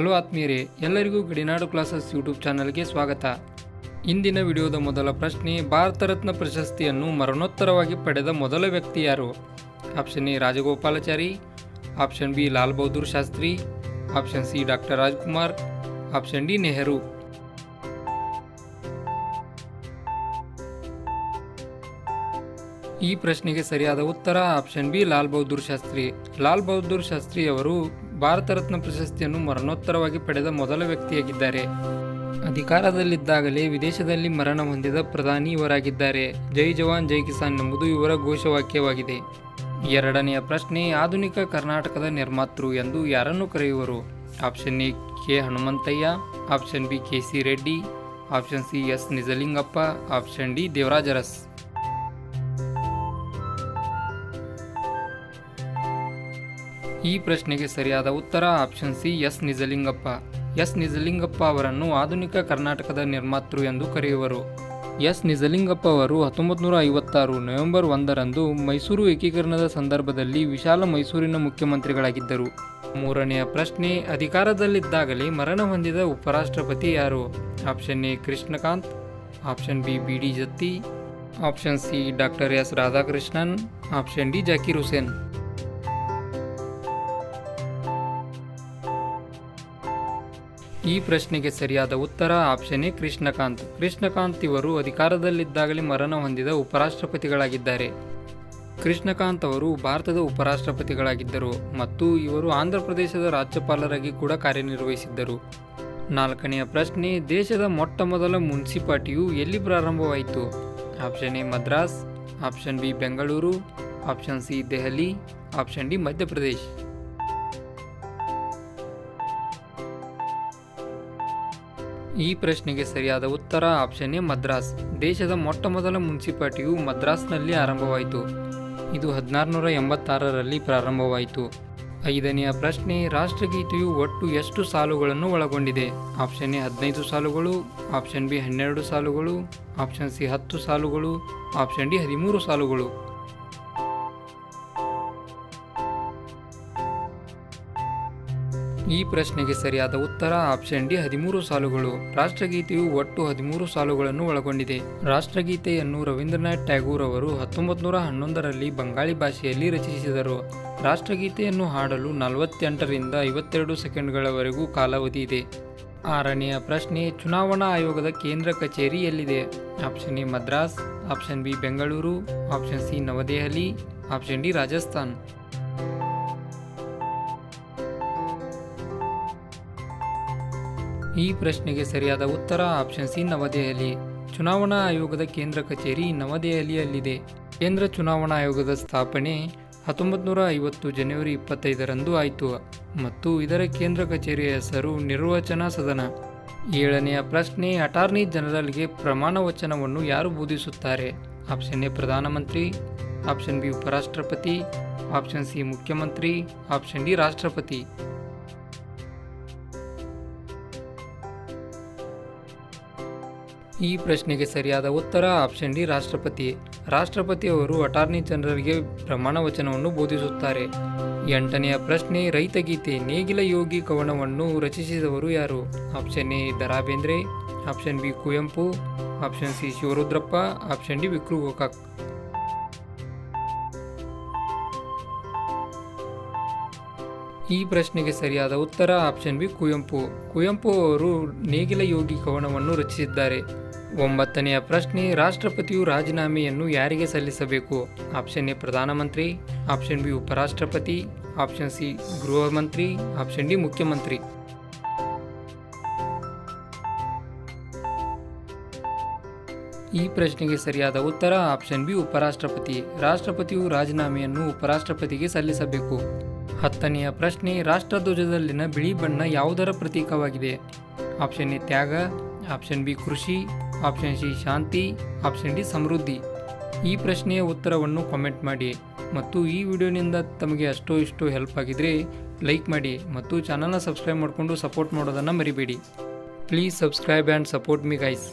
Hello ಆತ್ಮೀಯರೇ, ಎಲ್ಲರಿಗೂ ಗಡಿನಾಡು classes YouTube ಚಾನಲ್ಗೆ ಸ್ವಾಗತ. ಇಂದಿನ ವಿಡಿಯೋದ ಮೊದಲ ಪ್ರಶ್ನೆ, ಭಾರತ ರತ್ನ ಪ್ರಶಸ್ತಿಯನ್ನು ಮರಣೋತ್ತರವಾಗಿ ಪಡೆದ ಮೊದಲ ವ್ಯಕ್ತಿ ಯಾರು? Option A, Rajagopalachari. Option B, Lal Bahadur Shastri. Option C doctor Rajkumar. Option D, Nehru. ಈ ಪ್ರಶ್ನೆಗೆ ಸರಿಯಾದ ಉತ್ತರ ಆಪ್ಷನ್ ಬಿ, ಲಾಲ್ ಬಹದ್ದೂರ್ ಶಾಸ್ತ್ರಿ. ಲಾಲ್ ಬಹದ್ದೂರ್ ಶಾಸ್ತ್ರಿ ಅವರು ಭಾರತ ರತ್ನ ಪ್ರಶಸ್ತಿಯನ್ನು ಮರಣೋತ್ತರವಾಗಿ ಪಡೆದ ಮೊದಲ ವ್ಯಕ್ತಿಯಾಗಿದ್ದಾರೆ. ಅಧಿಕಾರದಲ್ಲಿದ್ದಾಗಲೇ ವಿದೇಶದಲ್ಲಿ ಮರಣ ಹೊಂದಿದ ಪ್ರಧಾನಿ ಇವರಾಗಿದ್ದಾರೆ. ಜೈ ಜವಾನ್, ಜೈ ಕಿಸಾನ್ ಎಂಬುದು ಇವರ ಘೋಷವಾಕ್ಯವಾಗಿದೆ. ಎರಡನೆಯ ಪ್ರಶ್ನೆ, ಆಧುನಿಕ ಕರ್ನಾಟಕದ ನಿರ್ಮಾತೃ ಎಂದು ಯಾರನ್ನು ಕರೆಯುವರು? Option A, K Hanumanthaiah, option B, K C Reddy, option C, S Nijalingappa, option D Devaraja ಈ ಪ್ರಶ್ನೆಗೆ ಸರಿಯಾದ ಉತ್ತರ option C S Nijalingappa. S Nijalingappa ಅವರನ್ನು ಆಧುನಿಕ ಕರ್ನಾಟಕದ ನಿರ್ಮಾತೃ ಎಂದು ಕರೆಯುವರು. ಎಸ್ ನಿಜಲಿಂಗಪ್ಪ ಅವರು ಹತ್ತೊಂಬತ್ತು ನೂರ ಐವತ್ತಾರು ನವೆಂಬರ್ ಒಂದರಂದು ಮೈಸೂರು ಏಕೀಕರಣದ ಸಂದರ್ಭದಲ್ಲಿ ವಿಶಾಲ ಮೈಸೂರಿನ ಮುಖ್ಯಮಂತ್ರಿಗಳಾಗಿದ್ದರು. ಮೂರನೆಯ ಪ್ರಶ್ನೆ, ಅಧಿಕಾರದಲ್ಲಿದ್ದಾಗಲೇ ಮರಣ ಹೊಂದಿದ ಉಪರಾಷ್ಟ್ರಪತಿ ಯಾರು? Option A, Krishnakant. Option B B, D, Jatti. Option C, doctor S Radhakrishnan. Option D, Zakir Hussain. ಈ ಪ್ರಶ್ನೆಗೆ ಸರಿಯಾದ ಉತ್ತರ ಆಪ್ಷನ್ ಎ, ಕೃಷ್ಣಕಾಂತ್. ಕೃಷ್ಣಕಾಂತ್ ಇವರು ಅಧಿಕಾರದಲ್ಲಿದ್ದಾಗಲೇ ಮರಣ ಹೊಂದಿದ ಉಪರಾಷ್ಟ್ರಪತಿಗಳಾಗಿದ್ದಾರೆ. ಕೃಷ್ಣಕಾಂತ್ ಅವರು ಭಾರತದ ಉಪರಾಷ್ಟ್ರಪತಿಗಳಾಗಿದ್ದರು ಮತ್ತು ಇವರು ಆಂಧ್ರ ಪ್ರದೇಶದ ರಾಜ್ಯಪಾಲರಾಗಿ ಕೂಡ ಕಾರ್ಯನಿರ್ವಹಿಸಿದ್ದರು. ನಾಲ್ಕನೆಯ ಪ್ರಶ್ನೆ, ದೇಶದ ಮೊಟ್ಟ ಮೊದಲ ಮುನ್ಸಿಪಾಲಿಟಿಯು ಎಲ್ಲಿ ಪ್ರಾರಂಭವಾಯಿತು? Option A, Madras. Option B, Bengaluru. Option C, Delhi. Option D, Madhya Pradesh. ಈ ಪ್ರಶ್ನೆಗೆ ಸರಿಯಾದ ಉತ್ತರ ಆಪ್ಷನ್ ಎ, ಮದ್ರಾಸ್. ದೇಶದ ಮೊಟ್ಟ ಮೊದಲ ಮುನ್ಸಿಪಾಲಿಟಿಯು ಮದ್ರಾಸ್ನಲ್ಲಿ ಆರಂಭವಾಯಿತು. ಇದು ಹದಿನಾರುನೂರ ಎಂಬತ್ತಾರರಲ್ಲಿ ಪ್ರಾರಂಭವಾಯಿತು. ಐದನೆಯ ಪ್ರಶ್ನೆ, ರಾಷ್ಟ್ರಗೀತೆಯು ಒಟ್ಟು ಎಷ್ಟು ಸಾಲುಗಳನ್ನು ಒಳಗೊಂಡಿದೆ? ಆಪ್ಷನ್ ಎ, ಹದಿನೈದು ಸಾಲುಗಳು. ಆಪ್ಷನ್ ಬಿ, ಹನ್ನೆರಡು ಸಾಲುಗಳು. ಆಪ್ಷನ್ ಸಿ, ಹತ್ತು ಸಾಲುಗಳು. ಆಪ್ಷನ್ ಡಿ, ಹದಿಮೂರು ಸಾಲುಗಳು. ಈ ಪ್ರಶ್ನೆಗೆ ಸರಿಯಾದ ಉತ್ತರ ಆಪ್ಷನ್ ಡಿ ಹದಿಮೂರು ಸಾಲುಗಳು. ರಾಷ್ಟ್ರಗೀತೆಯು ಒಟ್ಟು ಹದಿಮೂರು ಸಾಲುಗಳನ್ನು ಒಳಗೊಂಡಿದೆ. ರಾಷ್ಟ್ರಗೀತೆಯನ್ನು ರವೀಂದ್ರನಾಥ್ ಟ್ಯಾಗೂರ್ ಅವರು ಹತ್ತೊಂಬತ್ತು ನೂರ ಹನ್ನೊಂದರಲ್ಲಿ ಬಂಗಾಳಿ ಭಾಷೆಯಲ್ಲಿ ರಚಿಸಿದರು. ರಾಷ್ಟ್ರಗೀತೆಯನ್ನು ಹಾಡಲು ನಲವತ್ತೆಂಟರಿಂದ ಐವತ್ತೆರಡು ಸೆಕೆಂಡ್ಗಳವರೆಗೂ ಕಾಲಾವಧಿ ಇದೆ. ಆರನೆಯ ಪ್ರಶ್ನೆ, ಚುನಾವಣಾ ಆಯೋಗದ ಕೇಂದ್ರ ಕಚೇರಿ ಎಲ್ಲಿದೆ option A Madras, option B Bengaluru, option C Navadehali, option D Rajasthan. ಈ ಪ್ರಶ್ನೆಗೆ ಸರಿಯಾದ ಉತ್ತರ ಆಪ್ಷನ್ ಸಿ ನವದೆಹಲಿ. ಚುನಾವಣಾ ಆಯೋಗದ ಕೇಂದ್ರ ಕಚೇರಿ ನವದೆಹಲಿಯಲ್ಲಿದೆ. ಕೇಂದ್ರ ಚುನಾವಣಾ ಆಯೋಗದ ಸ್ಥಾಪನೆ ಹತ್ತೊಂಬತ್ತು ನೂರ ಐವತ್ತು ಜನವರಿ ಇಪ್ಪತ್ತೈದರಂದು ಆಯಿತು. ಮತ್ತು ಇದರ ಕೇಂದ್ರ ಕಚೇರಿಯ ಹೆಸರು ನಿರ್ವಚನ ಸದನ. ಏಳನೆಯ ಪ್ರಶ್ನೆ, ಅಟಾರ್ನಿ ಜನರಲ್ಗೆ ಪ್ರಮಾಣ ವಚನವನ್ನು ಯಾರು ಬೋಧಿಸುತ್ತಾರೆ? ಆಪ್ಷನ್ ಎ ಪ್ರಧಾನಮಂತ್ರಿ ಆಪ್ಷನ್ ಬಿ ಉಪರಾಷ್ಟ್ರಪತಿ ಆಪ್ಷನ್ ಸಿ ಮುಖ್ಯಮಂತ್ರಿ ಆಪ್ಷನ್ ಡಿ ರಾಷ್ಟ್ರಪತಿ. ಈ ಪ್ರಶ್ನೆಗೆ ಸರಿಯಾದ ಉತ್ತರ ಆಪ್ಷನ್ ಡಿ ರಾಷ್ಟ್ರಪತಿ. ರಾಷ್ಟ್ರಪತಿ ಅವರು ಅಟಾರ್ನಿ ಜನರಲ್ಗೆ ಪ್ರಮಾಣ ವಚನವನ್ನು ಬೋಧಿಸುತ್ತಾರೆ. ಎಂಟನೆಯ ಪ್ರಶ್ನೆ ರೈತಗೀತೆ ನೇಗಿಲ ಯೋಗಿ ಕವನವನ್ನು ರಚಿಸಿದವರು ಯಾರು? Option A Dara Bendre option B, Kuvempu. Option C, Shivarudrappa. Option D, ವಿಕ್ರು Gokak. ಈ ಪ್ರಶ್ನೆಗೆ ಸರಿಯಾದ ಉತ್ತರ ಆಪ್ಷನ್ ಬಿ, ಕುವೆಂಪು. ಕುವೆಂಪು ಅವರು ನೇಗಿಲ ಯೋಗಿ ಕವನವನ್ನು ರಚಿಸಿದ್ದಾರೆ. ಒಂಬತ್ತನೆಯ ಪ್ರಶ್ನೆ, ರಾಷ್ಟ್ರಪತಿಯು ರಾಜೀನಾಮೆಯನ್ನು ಯಾರಿಗೆ ಸಲ್ಲಿಸಬೇಕು? ಆಪ್ಷನ್ ಎ, ಪ್ರಧಾನಮಂತ್ರಿ. ಆಪ್ಷನ್ ಬಿ, ಉಪರಾಷ್ಟ್ರಪತಿ. ಆಪ್ಷನ್ ಸಿ ಗೃಹ ಮಂತ್ರಿ ಆಪ್ಷನ್ ಡಿ, ಮುಖ್ಯಮಂತ್ರಿ. ಈ ಪ್ರಶ್ನೆಗೆ ಸರಿಯಾದ ಉತ್ತರ ಆಪ್ಷನ್ ಬಿ, ಉಪರಾಷ್ಟ್ರಪತಿ. ರಾಷ್ಟ್ರಪತಿಯು ರಾಜೀನಾಮೆಯನ್ನು ಉಪರಾಷ್ಟ್ರಪತಿಗೆ ಸಲ್ಲಿಸಬೇಕು. ಹತ್ತನೆಯ ಪ್ರಶ್ನೆ, ರಾಷ್ಟ್ರಧ್ವಜದಲ್ಲಿನ ಬಿಳಿ ಬಣ್ಣ ಯಾವುದರ ಪ್ರತೀಕವಾಗಿದೆ? ಆಪ್ಷನ್ ಎ, ತ್ಯಾಗ. ಆಪ್ಷನ್ ಬಿ, ಕೃಷಿ. ಆಪ್ಷನ್ ಸಿ ಶಾಂತಿ, ಆಪ್ಷನ್ ಡಿ ಸಮೃದ್ಧಿ. ಈ ಪ್ರಶ್ನೆಯ ಉತ್ತರವನ್ನು ಕಾಮೆಂಟ್ ಮಾಡಿ ಮತ್ತು ಈ ವಿಡಿಯೋನಿಂದ ತಮಗೆ ಅಷ್ಟೋ ಇಷ್ಟೋ ಹೆಲ್ಪ್ ಆಗಿದ್ರೆ ಲೈಕ್ ಮಾಡಿ ಮತ್ತು ಚಾನಲ್ನ ಸಬ್ಸ್ಕ್ರೈಬ್ ಮಾಡಿಕೊಂಡು ಸಪೋರ್ಟ್ ಮಾಡೋದನ್ನು ಮರಿಬೇಡಿ. Please subscribe and support me guys